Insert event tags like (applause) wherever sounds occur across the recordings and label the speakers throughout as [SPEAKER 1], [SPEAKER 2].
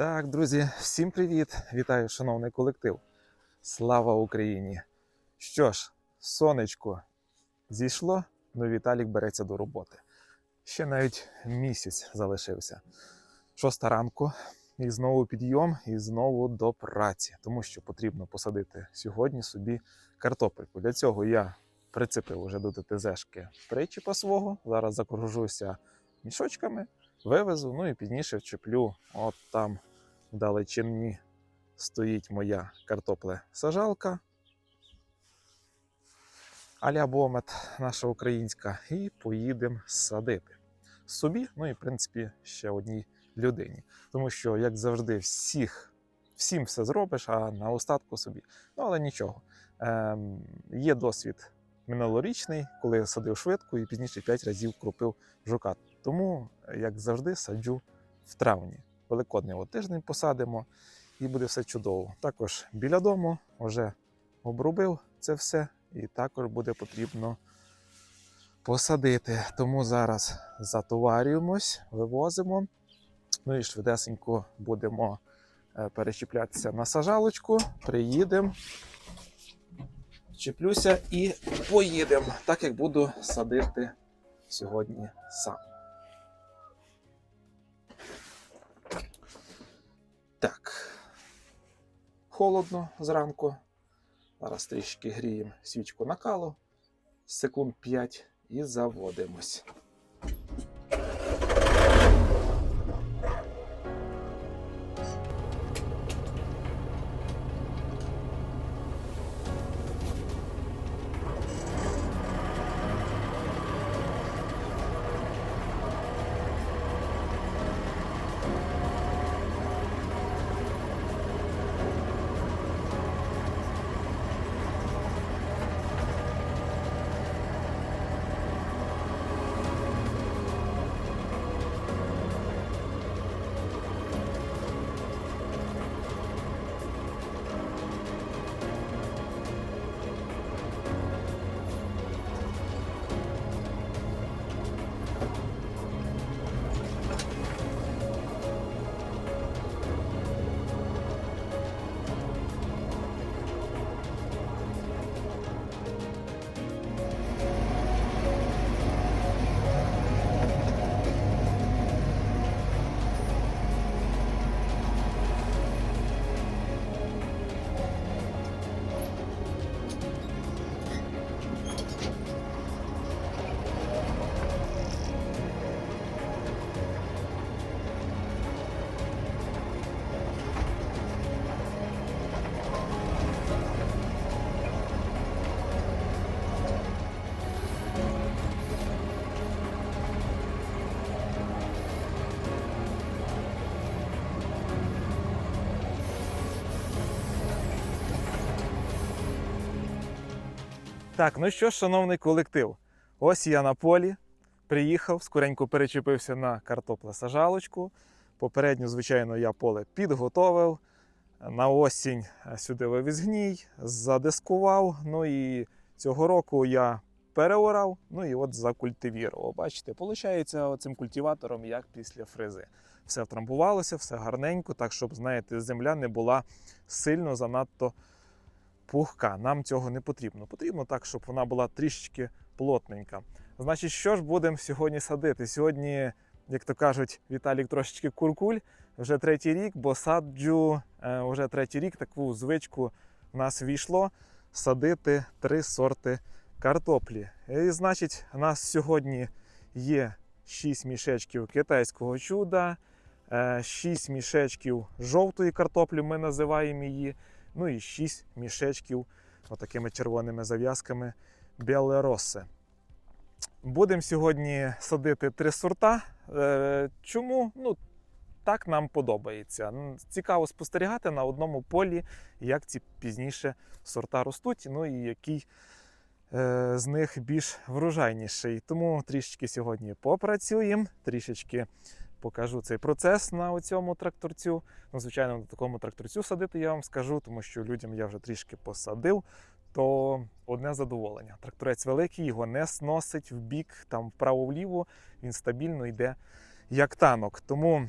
[SPEAKER 1] Так, друзі, всім привіт! Вітаю, шановний колектив. Слава Україні! Що ж, сонечко зійшло, ну Віталік береться до роботи. Ще навіть місяць залишився. Шоста ранку, і знову підйом, і знову до праці, тому що потрібно посадити сьогодні собі картопельку. Для цього я прицепив уже до ТТЗшки причіпа свого. Зараз закружуся мішочками, вивезу, ну і пізніше вчеплю от там в далечині стоїть моя картопле-сажалка. Аля Бомет, наша українська, і поїдемо садити собі, ну і в принципі ще одній людині. Тому що, як завжди, всіх, всім все зробиш, а на остатку собі. Ну, але нічого. Ем, є досвід минулорічний, коли я садив швидко і пізніше 5 разів кропив жука. Тому, як завжди, саджу в травні. Великодний от тиждень посадимо і буде все чудово. Також біля дому вже обробив це все, і також буде потрібно посадити. Тому зараз затоварюємось, вивозимо. Ну і швидесенько будемо е, перечіплятися на сажалочку. Приїдемо, чіплюся і поїдемо, так як буду садити сьогодні сам. Так. Холодно зранку. Зараз трішки гріємо свічку накалу. Секунд 5 і заводимось. Так, ну що шановний колектив, ось я на полі. Приїхав, скоренько перечепився на картоплесажалочку. Попередньо, звичайно, я поле підготовив. На осінь сюди вивіз гній, задискував. Ну і цього року я переорав, ну і от закультивірував. Бачите, виходить цим культиватором, як після фрези. Все втрамбувалося, все гарненько, так щоб, знаєте, земля не була сильно занадто пухка. Нам цього не потрібно. Потрібно так, щоб вона була трішечки плотненька. Значить, що ж будемо сьогодні садити? Сьогодні, як то кажуть, Віталік трошечки куркуль, вже третій рік, бо саджу е, вже третій рік таку звичку в нас війшло садити три сорти картоплі. І значить, у нас сьогодні є 6 мішечків китайського чуда, 6 мішечків жовтої картоплі, ми називаємо її. Ну і 6 мішечків отакими червоними зав'язками Белеросе. Будемо сьогодні садити три сорта. Е, Чому? Ну, так нам подобається. Цікаво спостерігати на одному полі, як ці пізніше сорта ростуть, ну і який е, з них більш врожайніший. Тому трішечки сьогодні попрацюємо, трішечки покажу цей процес на цьому тракторцю. Ну, звичайно, на такому тракторцю садити я вам скажу, тому що людям я вже трішки посадив. То одне задоволення. Тракторець великий, його не сносить в бік, там вправо-вліво, він стабільно йде як танок. Тому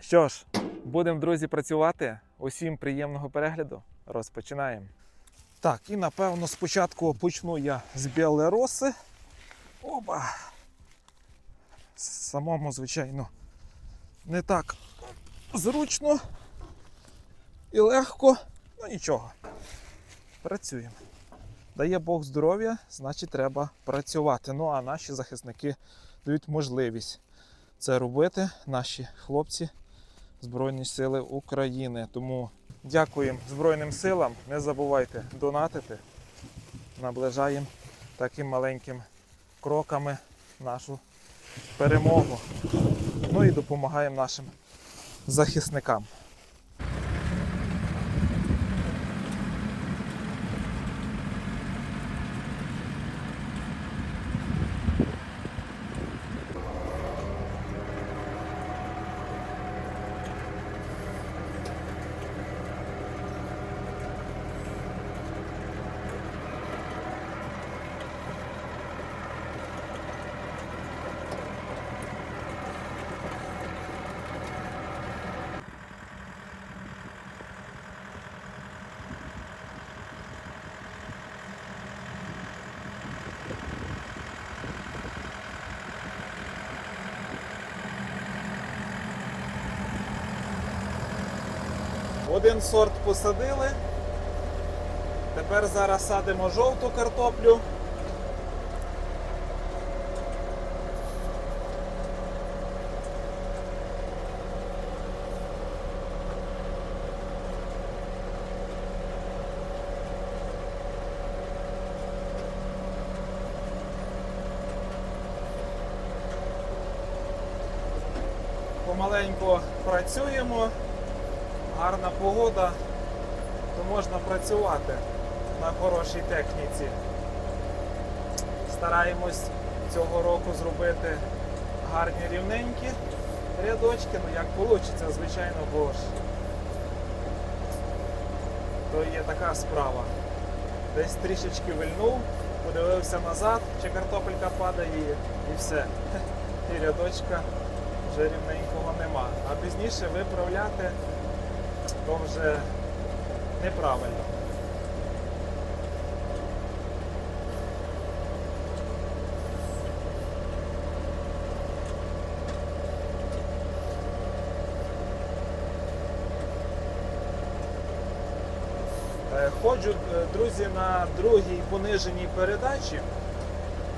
[SPEAKER 1] що ж, Будемо, друзі, працювати. Усім приємного перегляду. Розпочинаємо. Так, і напевно спочатку почну я з білероси. Оба. Самому, звичайно, не так зручно і легко. Ну нічого. Працюємо. Дає Бог здоров'я, значить треба працювати. Ну а наші захисники дають можливість це робити. Наші хлопці Збройні Сили України. Тому дякуємо Збройним силам. Не забувайте донатити. Наближаємо таким маленьким кроками нашу перемогу. Ну і допомагаємо нашим захисникам. Один сорт посадили. Тепер зараз садимо жовту картоплю. Помаленьку працюємо гарна погода, то можна працювати на хорошій техніці. Стараємось цього року зробити гарні рівненькі рядочки, ну як вийде, звичайно, бо ж то є така справа. Десь трішечки вильнув, подивився назад, чи картопелька падає і все. (laughs) І рядочка вже рівненького нема. А пізніше виправляти то вже неправильно. Е, Ходжу, е, друзі, на другій пониженій передачі.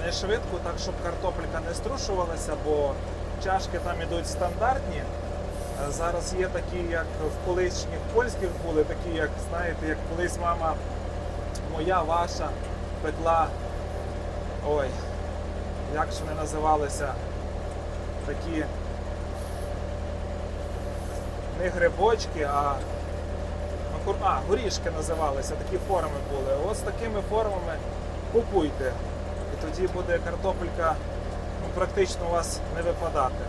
[SPEAKER 1] Не швидко, так щоб картопелька не струшувалася, бо чашки там ідуть стандартні. Зараз є такі, як в колишніх польських були, такі, як знаєте, як колись мама моя, ваша пекла. Ой, як ж вони називалися? Такі не грибочки, а, ну, а горішки називалися, такі форми були. Ось такими формами купуйте. І тоді буде картопелька ну, практично у вас не випадати.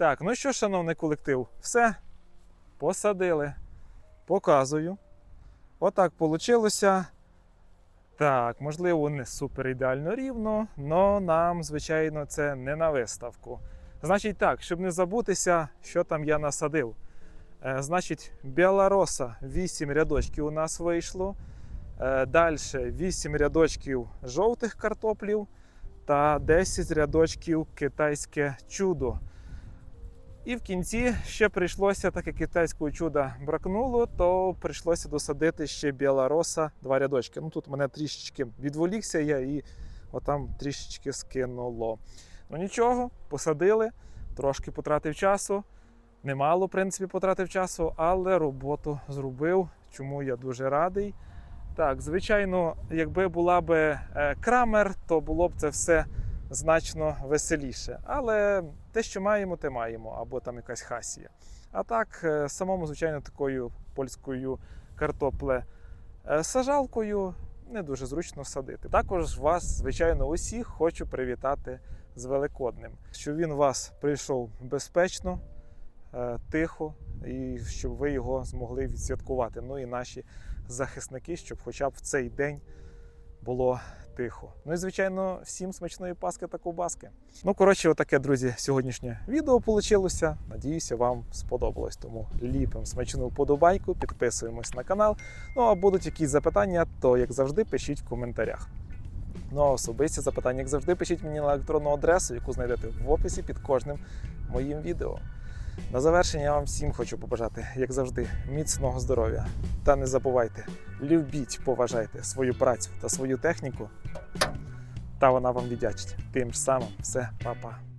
[SPEAKER 1] Так, ну що, шановний колектив, все. Посадили. Показую. Отак вийшло. Так, можливо, не супер ідеально рівно, але нам, звичайно, це не на виставку. Значить так, щоб не забутися, що там я насадив. Е, значить, білороса 8 рядочків у нас вийшло. Е, Далі 8 рядочків жовтих картоплів та 10 рядочків китайське чудо. І в кінці ще прийшлося, так як китайського чуда бракнуло, то прийшлося досадити ще білороса два рядочки. Ну тут мене трішечки відволікся я і отам трішечки скинуло. Ну нічого, посадили, трошки потратив часу. Немало, в принципі, потратив часу, але роботу зробив, чому я дуже радий. Так, звичайно, якби була би е, крамер, то було б це все значно веселіше. Але те, що маємо, те маємо, або там якась хасія. А так, е, самому, звичайно, такою польською картопле е, сажалкою не дуже зручно садити. Також вас, звичайно, усіх хочу привітати з Великодним, щоб він вас прийшов безпечно, е, тихо, і щоб ви його змогли відсвяткувати. Ну і наші захисники, щоб хоча б в цей день було тихо. Ну і звичайно, всім смачної паски та ковбаски. Ну, коротше, отаке, друзі, сьогоднішнє відео вийшло. Надіюся, вам сподобалось. Тому ліпимо смачну вподобайку, підписуємось на канал. Ну а будуть якісь запитання, то як завжди пишіть в коментарях. Ну а особисті запитання, як завжди, пишіть мені на електронну адресу, яку знайдете в описі під кожним моїм відео. На завершення я вам всім хочу побажати, як завжди, міцного здоров'я. Та не забувайте, любіть, поважайте свою працю та свою техніку, та вона вам віддячить. Тим ж самим все, па-па.